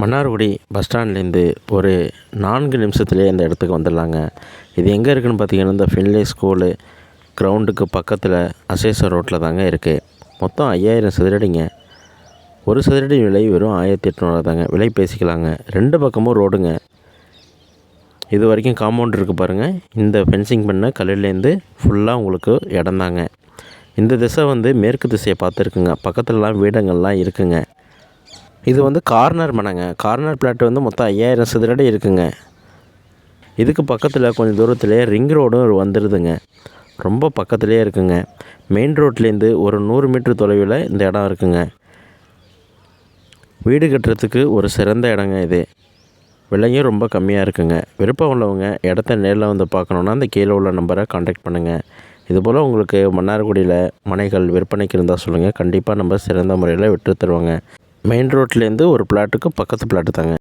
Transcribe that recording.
Mannargudi bus ஸ்டாண்ட்லேருந்து ஒரு நான்கு நிமிஷத்துலேயே இந்த இடத்துக்கு வந்துடலாங்க. இது எங்கே இருக்குதுன்னு பார்த்தீங்கன்னா இந்த ஃபின்லே ஸ்கூலு கிரவுண்டுக்கு பக்கத்தில் அசேசர் ரோட்டில் தாங்க இருக்குது மொத்தம் ஐயாயிரம் சதுரடிங்க ஒரு சதுரடி விலை வெறும் ஆயிரத்தி எட்நூறுவா தாங்க. விலை பேசிக்கலாங்க. ரெண்டு பக்கமும் ரோடுங்க. இது வரைக்கும் காம்பவுண்ட் இருக்குது பாருங்கள் இந்த ஃபென்சிங் பண்ண கல்லுலேருந்து ஃபுல்லாக உங்களுக்கு இடம்தாங்க இந்த திசை வந்து மேற்கு திசையை பார்த்துருக்குங்க. பக்கத்துலலாம் வீடுங்கள்லாம் இருக்குங்க. இது வந்து கார்னர் மனைங்க. கார்னர் பிளாட் வந்து மொத்தம் ஐயாயிரம் சதுரடி இருக்குங்க. இதுக்கு பக்கத்தில் கொஞ்சம் தூரத்துலேயே ரிங் ரோடும் வந்துடுதுங்க ரொம்ப பக்கத்துலேயே இருக்குங்க. மெயின் ரோட்லேருந்து ஒரு நூறு மீட்டர் தொலைவில் இந்த இடம் இருக்குங்க. வீடு கட்டுறதுக்கு ஒரு சிறந்த இடங்க இது. விலையும் ரொம்ப கம்மியாக இருக்குங்க. விருப்பம் உள்ளவங்க இடத்த நேரில் வந்து பார்க்கணுன்னா அந்த கீழே உள்ள நம்பரை காண்டாக்ட் பண்ணுங்கள் இதுபோல் உங்களுக்கு மன்னார்குடியில் மனைகள் விற்பனைக்கு இருந்தால் சொல்லுங்கள் கண்டிப்பாக நம்ம சிறந்த முறையில் விட்டு தருவாங்க. மெயின் ரோட்லேருந்து ஒரு பிளாட்டுக்கு பக்கத்து பிளாட்டு தாங்க.